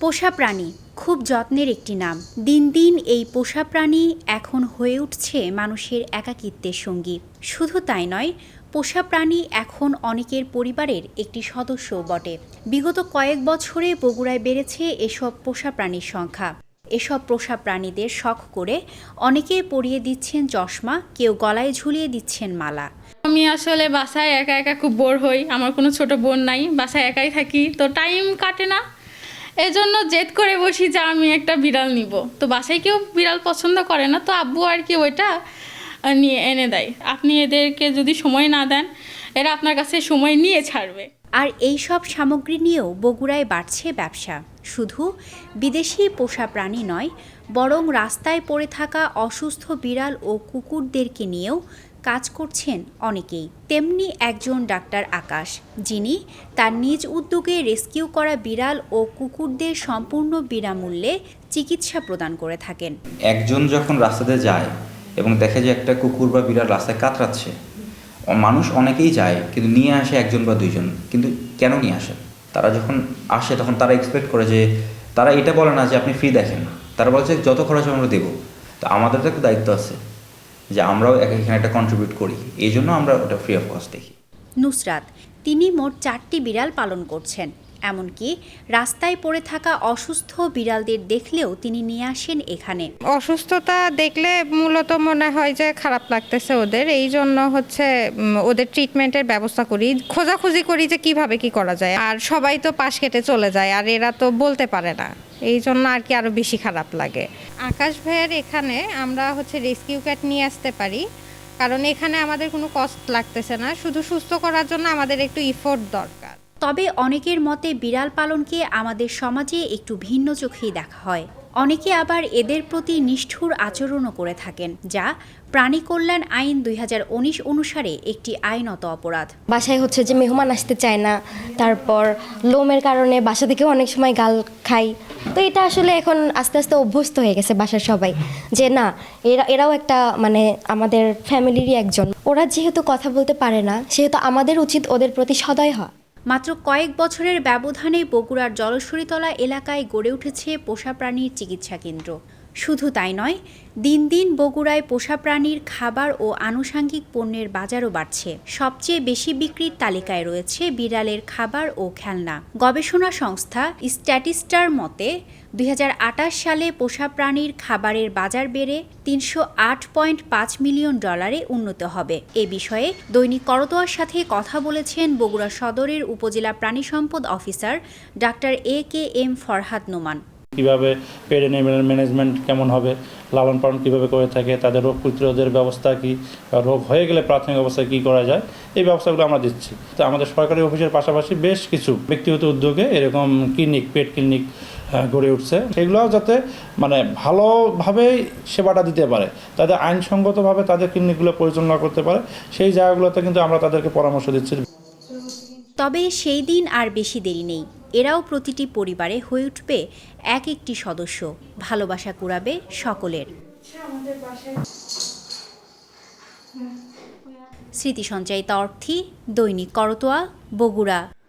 পোষা প্রাণী, খুব যত্নের একটি নাম। দিন দিন এই পোষা প্রাণী এখন হয়ে উঠছে মানুষের একাকিত্বের সঙ্গী। শুধু তাই নয়, পোষা প্রাণী এখন অনেকের পরিবারের একটি সদস্য বটে। বিগত কয়েক বছরে বগুড়ায় বেড়েছে এসব পোষা প্রাণীর সংখ্যা। এসব পোষা প্রাণীদের শখ করে অনেকে পরিয়ে দিচ্ছেন চশমা, কেউ গলায় ঝুলিয়ে দিচ্ছেন মালা। আমি আসলে বাসায় একা একা খুব বোর হই, আমার কোনো ছোট বোন নাই, বাসায় একাই থাকি, তো টাইম কাটে না। এজন্য জেদ করে বসি যে আমি একটা বিড়াল নিব। তো বাসায় কেউ বিড়াল পছন্দ করে না, তো আব্বু আর কি ওইটা নিয়ে এনে দেয়। আপনি এদেরকে যদি সময় না দেন, এরা আপনার কাছে সময় নিয়ে ছাড়বে। আর এই সব সামগ্রী নিয়েও বগুড়ায় বাড়ছে ব্যবসা। শুধু বিদেশি পোষা প্রাণী নয়, বরং রাস্তায় পড়ে থাকা অসুস্থ বিড়াল ও কুকুরদেরকে নিয়েও কাজ করছেন অনেকেই। তেমনি একজন ডাক্তার আকাশ, যিনি তার নিজ উদ্যোগে রেস্কিউ করা বিড়াল ও কুকুরদের সম্পূর্ণ বিনামূল্যে চিকিৎসা প্রদান করে থাকেন। একজন যখন রাস্তাতে যায় এবং দেখে যে একটা কুকুর বা বিড়াল রাস্তায় কাতরাচ্ছে মানুষ অনেকেই যায়, কিন্তু নিয়ে আসে একজন বা দুইজন। কিন্তু কেন নিয়ে আসে? তারা যখন আসে, তখন তারা এক্সপেক্ট করে যে, তারা এটা বলে না যে আপনি ফ্রি দেখেন তারা বলছে, যত খরচ আমরা দেবো। তো আমাদের তো একটা দায়িত্ব আছে যে আমরাও এখানে একটা কন্ট্রিবিউট করি। এই জন্য আমরা ওটা ফ্রি অফ কস্ট দেখি। নুসরাত, তিনি মোট চারটি বিড়াল পালন করছেন। এমনকি রাস্তায় পড়ে থাকা অসুস্থ বিড়ালদের দেখলেও তিনি নিয়ে আসেন এখানে। অসুস্থতা দেখলে মূলত মনে হয় যে খারাপ লাগতেছে ওদের। এই জন্য হচ্ছে ওদের ট্রিটমেন্টের ব্যবস্থা করি। খোঁজাখুঁজি করি যে কীভাবে কি করা যায়। আর সবাই তো পাশ কেটে চলে যায়, আর এরা তো বলতে পারে না। এই জন্য আর কি আরও বেশি খারাপ লাগে। আকাশ ভাইয়ের এখানে আমরা হচ্ছে রেস্কিউ ক্যাট নিয়ে আসতে পারি। কারণ এখানে আমাদের কোনো কস্ট লাগতেছে না। শুধু সুস্থ করার জন্য আমাদের একটু ইফোর্ট দরকার। তবে অনেকের মতে বিড়াল পালনকে আমাদের সমাজে একটু ভিন্ন চোখেই দেখা হয়। অনেকে আবার এদের প্রতি নিষ্ঠুর আচরণও করে থাকেন, যা প্রাণী কল্যাণ আইন দুই হাজার উনিশ অনুসারে একটি আইনত অপরাধ। বাসায় হচ্ছে যে মেহমান আসতে চায় না, তারপর লোমের কারণে বাসা থেকে অনেক সময় গাল খাই তো এটা আসলে এখন আস্তে আস্তে অভ্যস্ত হয়ে গেছে বাসার সবাই, যে না, এরা, এরাও একটা মানে আমাদের ফ্যামিলিরই একজন। ওরা যেহেতু কথা বলতে পারে না, সেহেতু আমাদের উচিত ওদের প্রতি সদয় হওয়া। মাত্র কয়েক বছরের ব্যবধানে বগুড়ার জলশরীতলা এলাকায় গড়ে উঠেছে পোষা প্রাণীর চিকিৎসা কেন্দ্র। শুধু তাই নয়, দিন দিন বগুড়ায় পোষা প্রাণীর খাবার ও আনুষাঙ্গিক পণ্যের বাজারও বাড়ছে। সবচেয়ে বেশি বিক্রির তালিকায় রয়েছে বিড়ালের খাবার ও খেলনা। গবেষণা সংস্থা স্ট্যাটিস্টার মতে, দুই হাজার আটাশ সালে পোষা প্রাণীর খাবারের বাজার বেড়ে তিনশো মিলিয়ন ডলারে উন্নত হবে। এ বিষয়ে দৈনিক করতোয়ার সাথে কথা বলেছেন বগুড়া সদরের উপজেলা প্রাণী সম্পদ officer doctor A K M Farhad Noman. কীভাবে পেড ম্যানেজমেন্ট কেমন হবে, লালন পালন কীভাবে করে থাকে, তাদের রোগ প্রতিরোধের ব্যবস্থা কী রোগ হয়ে গেলে প্রাথমিক অবস্থায় কী করা যায়, এই ব্যবস্থাগুলো আমরা দিচ্ছি। তো আমাদের সরকারি অফিসের পাশাপাশি বেশ কিছু ব্যক্তিগত উদ্যোগে এরকম ক্লিনিক পেট ক্লিনিক গড়ে উঠছে। সেগুলোও যাতে মানে ভালোভাবে সেবাটা দিতে পারে, তাদের আইনসঙ্গতভাবে তাদের ক্লিনিকগুলো পরিচালনা করতে পারে, সেই জায়গাগুলোতে কিন্তু আমরা তাদেরকে পরামর্শ দিচ্ছি। তবে সেই দিন আর বেশি দেরি নেই। এরাও প্রতিটি পরিবারে হয়ে উঠবে এক একটি সদস্য। ভালোবাসা কুড়াবে সকলের। স্মৃতি সঞ্চয়িতা অর্থী, দৈনিক করতোয়া, বগুড়া।